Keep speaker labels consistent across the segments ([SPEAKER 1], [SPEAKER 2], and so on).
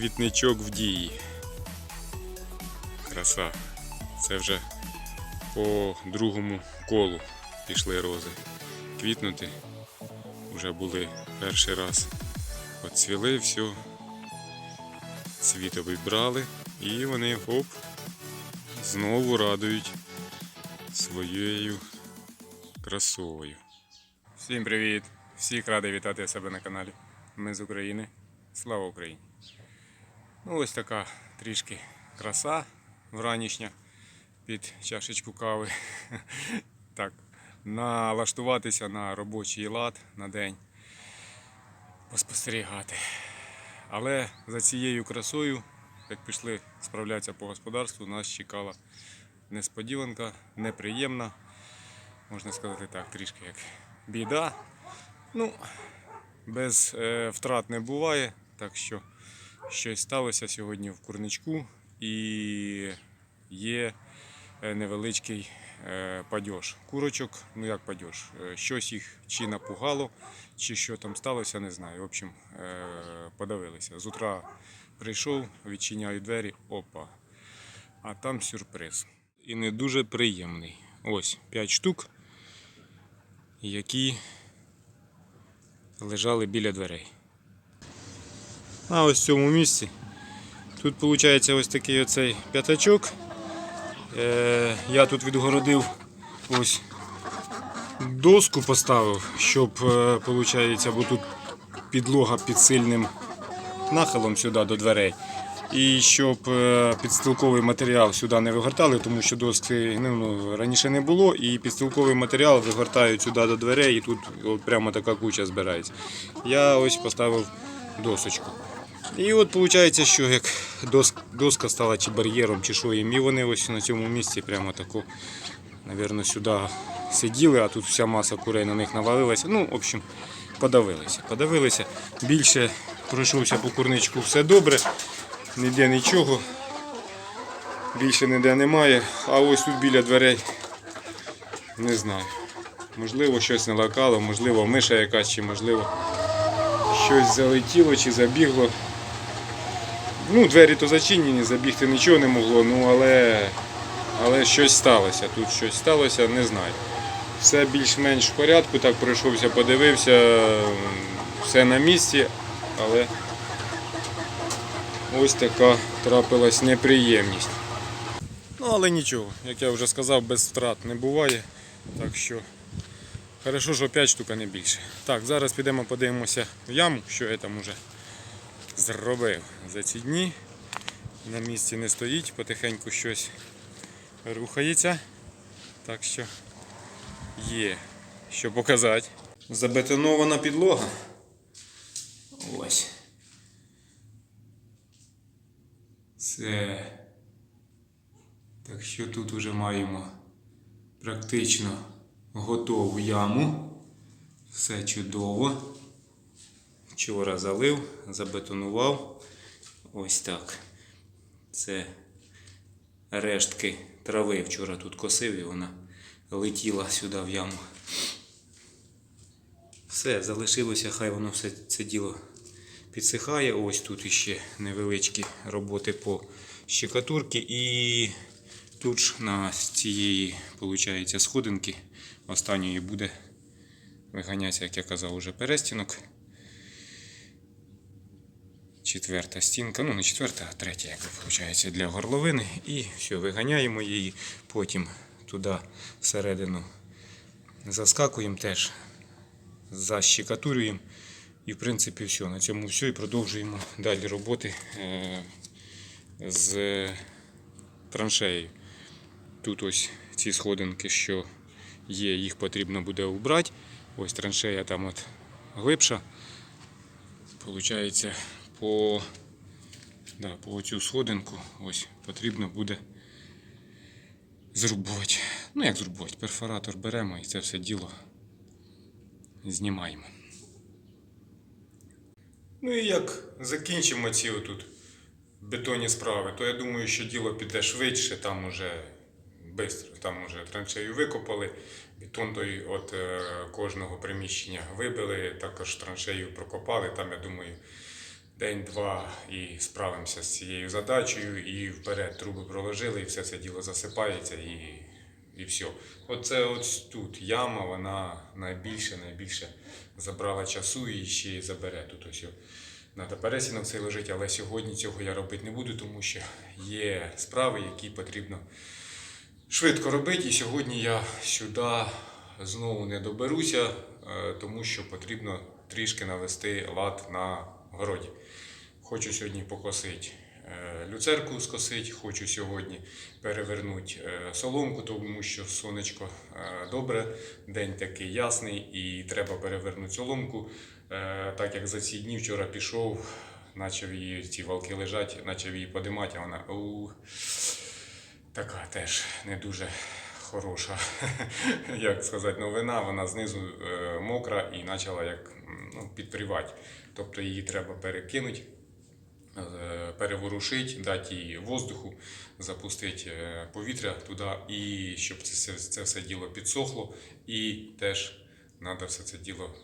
[SPEAKER 1] квітничок в дії. Краса. Це вже по другому колу пішли рози. Квітнути. Вже були перший раз. Оцвіли все. Цвіт обібрали і вони оп, знову радують своєю красою. Всім привіт! Всіх радий вітати себе на каналі. Ми з України. Слава Україні! Ну, ось така трішки краса вранішня під чашечку кави. Так, налаштуватися на робочий лад на день, поспостерігати. Але за цією красою, як пішли справлятися по господарству, нас чекала несподіванка, неприємна, можна сказати так, трішки як біда. Ну, без е, втрат не буває, так що щось сталося сьогодні в курничку і є е, невеличкий е, падьож. Курочок, ну як падьож, е, щось їх чи напугало, чи що там сталося, не знаю. В общем, подавилися. З утра прийшов, відчиняю двері, опа. А там сюрприз. І не дуже приємний. Ось 5 штук, які лежали біля дверей. А ось в цьому місці. Тут виходить ось такий оцей п'ятачок. Е, я тут відгородив ось доску поставив, щоб е, виходить, бо тут підлога під сильним нахилом сюди до дверей. І щоб е, підстилковий матеріал сюди не вигортали, тому що доски ну, ну, раніше не було, і підстилковий матеріал вигортають сюди до дверей, і тут от прямо така куча збирається. Я ось поставив досочку. І от виходить, що як доска стала чи бар'єром, чи що їм, і вони ось на цьому місці прямо таку, мабуть, сюди сиділи, а тут вся маса курей на них навалилася. Ну, в общем, подавилися. Подавилися. Більше пройшовся по курничку, все добре, ніде нічого. Більше ніде немає. А ось тут біля дверей не знаю. Можливо, щось налакало, можливо, миша якась, чи можливо щось залетіло чи забігло. Ну, двері то зачинені, забігти нічого не могло, ну але, але щось сталося. Тут щось сталося, не знаю. Все більш-менш в порядку, так пройшовся, подивився, все на місці, але ось така трапилась неприємність. Ну, але нічого, як я вже сказав, без втрат не буває. Так що Хорошо, що 5 штук, а не більше. Так, зараз підемо подивимося в яму, що я там уже зробив за ці дні. На місці не стоїть, потихеньку щось рухається. Так що є що показати. Забетонована підлога. Ось. Це. Так що тут уже маємо практично готову яму. Все чудово. Вчора залив, забетонував. Ось так. Це рештки трави вчора тут косив і вона летіла сюди в яму. Все, залишилося, хай воно все це діло підсихає. Ось тут іще невеличкі роботи по щекатурці. І тут ж на цієї, виходить, сходинки останньої буде виганятися, як я казав, уже перестінок. Четверта стінка, ну не четверта, а третя, як виходить, для горловини. І все, виганяємо її, потім туди всередину заскакуємо теж, защекатурюємо. І в принципі все. На цьому все. І продовжуємо далі роботи е, з траншеєю. Тут ось ці сходинки, що є, їх потрібно буде убрати. Ось траншея там от глибша. Получається, по, да, по цю сходинку ось потрібно буде зрубувати. Ну як зрубувати? Перфоратор беремо і це все діло знімаємо. Ну і як закінчимо ці отут бетонні справи, то я думаю, що діло піде швидше, там уже швидко, там уже траншею викопали, бетон той от е, кожного приміщення вибили, також траншею прокопали, там, я думаю, день-два і справимося з цією задачею, і вперед труби проложили, і все це діло засипається і, і все. Оце ось тут яма, вона найбільше, найбільше забрала часу і ще й забере тут ось. Треба пересінок цей лежить, але сьогодні цього я робити не буду, тому що є справи, які потрібно швидко робити. І сьогодні я сюди знову не доберуся, е, тому що потрібно трішки навести лад на городі. Хочу сьогодні покосити е, люцерку скосити, хочу сьогодні перевернути е, соломку, тому що сонечко е, добре, день такий ясний і треба перевернути соломку. Так як за ці дні вчора пішов, почав її ці валки лежать, почав її подимати, а вона у, така теж не дуже хороша, як сказати, новина. Вона знизу мокра і почала як ну, підпрівати. Тобто її треба перекинути, переворушити, дати їй воздуху, запустити е, повітря туди, і щоб це, це все діло підсохло. І теж треба все це діло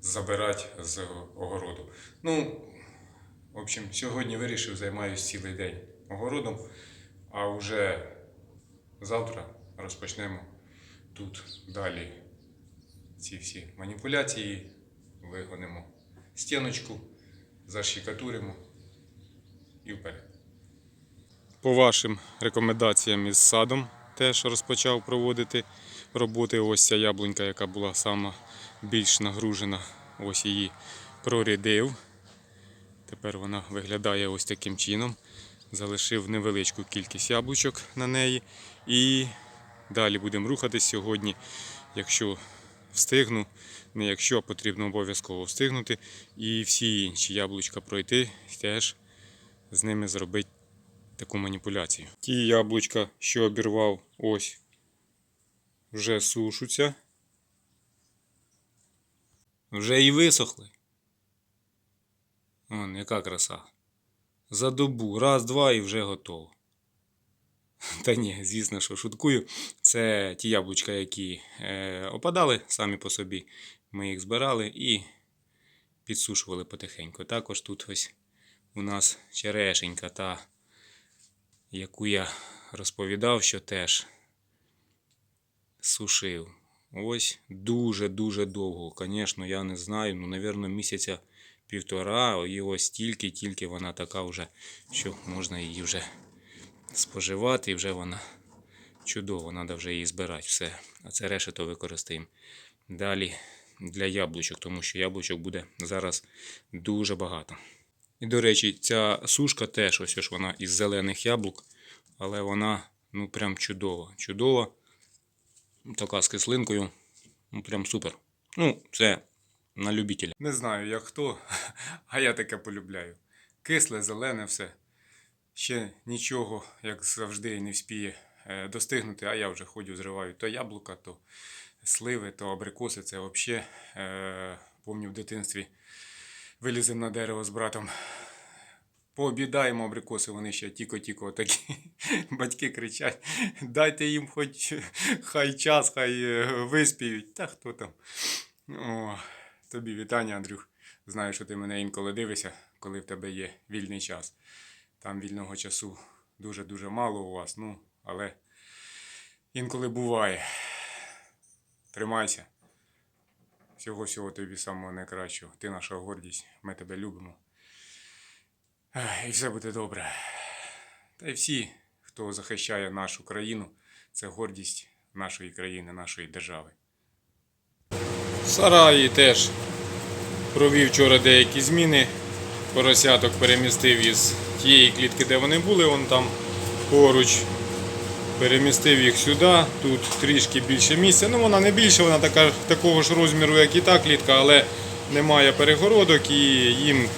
[SPEAKER 1] забирати з огороду. Ну, в общем, сьогодні вирішив, займаюся цілий день огородом, а вже завтра розпочнемо тут далі ці всі маніпуляції, вигонимо стіночку, защикатуримо і вперед. По вашим рекомендаціям із садом теж розпочав проводити роботи. Ось ця яблунька, яка була сама більш нагружена, ось її прорядив. Тепер вона виглядає ось таким чином. Залишив невеличку кількість яблучок на неї. І далі будемо рухатись сьогодні, якщо встигну, не якщо, потрібно обов'язково встигнути. І всі інші яблучка пройти, теж з ними зробити таку маніпуляцію. Ті яблучка, що обірвав, ось вже сушуться. Вже і висохли. Вон, яка краса. За добу, раз, два і вже готово. Та ні, звісно, що шуткую. Це ті яблучка, які е, опадали самі по собі. Ми їх збирали і підсушували потихеньку. Також тут ось у нас черешенька, та, яку я розповідав, що теж сушив. Ось дуже-дуже довго. Звісно, я не знаю, ну, напевно, місяця півтора, і ось тільки-тільки вона така вже, що можна її вже споживати, і вже вона чудово, треба вже її збирати. Все. А це решето використаємо далі для яблучок, тому що яблучок буде зараз дуже багато. І, до речі, ця сушка теж ось ж вона із зелених яблук, але вона ну прям чудова. Чудова. Така з кислинкою. Ну, прям супер. Ну, це на любителя. Не знаю, як хто, а я таке полюбляю. Кисле, зелене все. Ще нічого, як завжди, не вспіє е, достигнути, а я вже ходю, зриваю то яблука, то сливи, то абрикоси. Це взагалі, е, помню в дитинстві, виліземо на дерево з братом. Пообідаємо абрикоси, вони ще тіко-тіко такі. Батьки кричать, дайте їм хоч хай час, хай е, виспіють. Та хто там. О, тобі вітання, Андрюх. Знаю, що ти мене інколи дивишся, коли в тебе є вільний час. Там вільного часу дуже-дуже мало у вас, ну, але інколи буває. Тримайся. Всього-всього тобі самого найкращого. Ти наша гордість, ми тебе любимо. І все буде добре. Та й всі, хто захищає нашу країну, це гордість нашої країни, нашої держави. Сараї теж провів вчора деякі зміни. Поросяток перемістив із тієї клітки, де вони були, вон там поруч. Перемістив їх сюди. Тут трішки більше місця. Ну вона не більше, вона така, такого ж розміру, як і та клітка, але немає перегородок і їм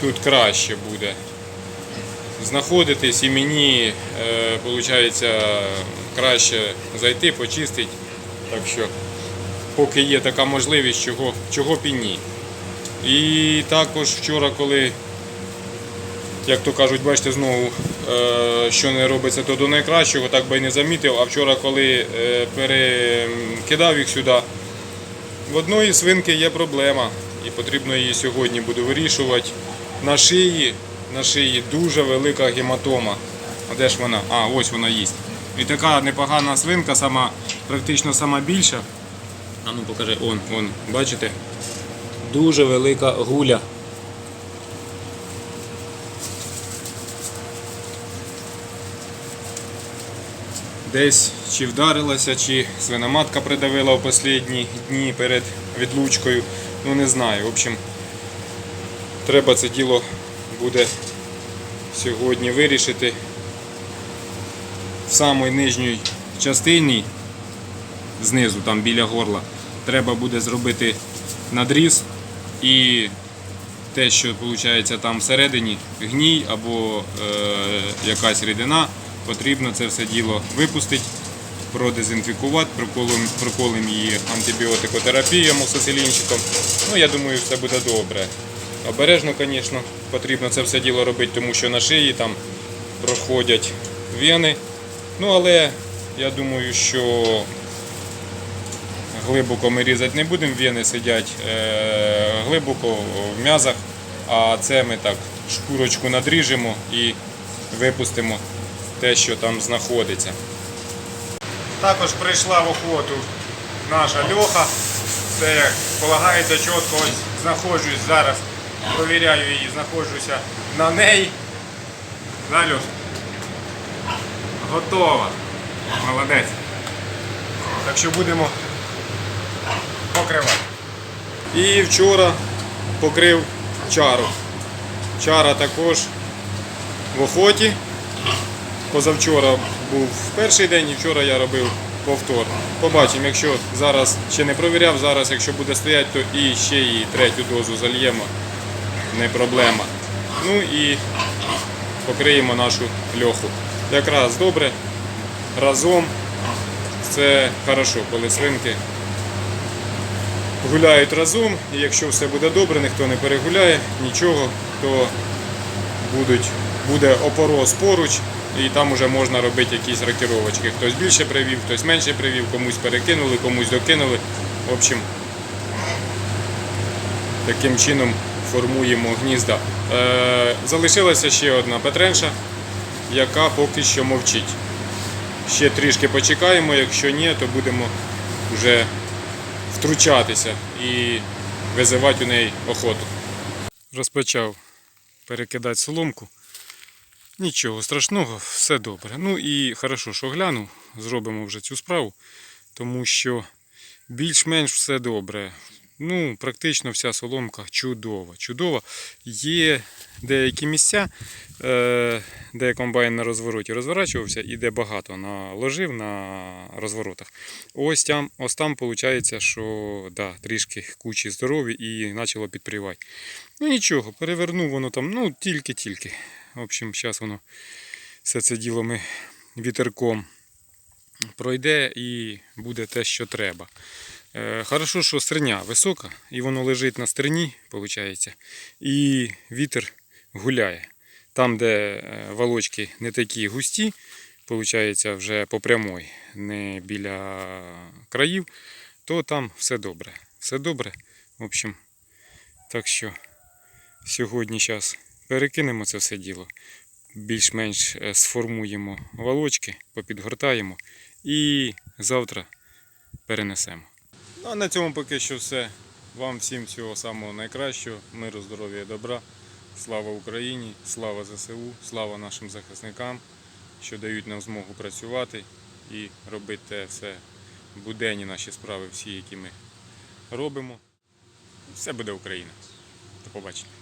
[SPEAKER 1] тут краще буде знаходитись і мені е, виходить краще зайти, почистити. Так що, поки є така можливість, чого, чого б і ні. І також вчора, коли, як то кажуть, бачите, знову, що не робиться, то до найкращого, так би і не замітив. А вчора, коли е, перекидав їх сюди, в одної свинки є проблема, і потрібно її сьогодні буду вирішувати. на шиї, на шиї дуже велика гематома. А де ж вона? А, ось вона є. І така непогана свинка, сама, практично сама більша. А ну покажи, он, он, бачите? Дуже велика гуля. Десь чи вдарилася, чи свиноматка придавила в останні дні перед відлучкою. Ну не знаю. В общем, треба це діло буде сьогодні вирішити. В самій нижній частині, знизу, там біля горла, треба буде зробити надріз і те, що виходить там всередині, гній або е, якась рідина, потрібно це все діло випустити, продезінфікувати, проколем, проколем її антибіотикотерапією амоксицилінчиком. Ну, я думаю, все буде добре. Обережно, звісно, потрібно це все діло робити, тому що на шиї там проходять вени. Ну, але я думаю, що глибоко ми різати не будемо, вени сидять е, глибоко в м'язах, а це ми так шкурочку надріжемо і випустимо те, що там знаходиться. Також прийшла в охоту наша льоха. Це як полагається чітко, ось знаходжусь зараз, провіряю її, знаходжуся на неї. Да, Льош? Готова. Молодець. Так що будемо покривати. І вчора покрив чару. Чара також в охоті. Позавчора був перший день і вчора я робив повтор. Побачимо, якщо зараз ще не провіряв, зараз якщо буде стояти, то і ще і третю дозу зальємо. Не проблема. Ну і покриємо нашу льоху. Якраз добре. Разом це хорошо, коли свинки гуляють разом, і якщо все буде добре, ніхто не перегуляє, нічого, то будуть, буде опороз поруч, і там вже можна робити якісь рокіровочки. Хтось більше привів, хтось менше привів, комусь перекинули, комусь докинули. В общем, таким чином формуємо гнізда. Е, залишилася ще одна петренша, яка поки що мовчить. Ще трішки почекаємо, якщо ні, то будемо вже втручатися і визивати у неї охоту. Розпочав перекидати соломку. Нічого страшного, все добре. Ну і хорошо, що глянув, зробимо вже цю справу, тому що більш-менш все добре. Ну, практично вся соломка чудова. Чудова. Є деякі місця, е, де комбайн на розвороті розворачувався і де багато наложив на розворотах. Ось там, ось там виходить, що да, трішки кучі здорові і почало підпрівати. Ну нічого, перевернув воно там, ну тільки-тільки. В общем, зараз воно все це діло ми вітерком пройде і буде те, що треба. Е, Хорошо, що стерня висока, і воно лежить на стерні, виходить, і вітер гуляє. Там, де е, волочки не такі густі, виходить, вже по прямой, не біля країв, то там все добре. Все добре. В общем, так що сьогодні зараз перекинемо це все діло, більш-менш е, сформуємо волочки, попідгортаємо і завтра перенесемо. Ну, а на цьому поки що все. Вам всім всього самого найкращого, миру, здоров'я добра. Слава Україні, слава ЗСУ, слава нашим захисникам, що дають нам змогу працювати і робити все буденні наші справи, всі, які ми робимо. Все буде Україна. До побачення.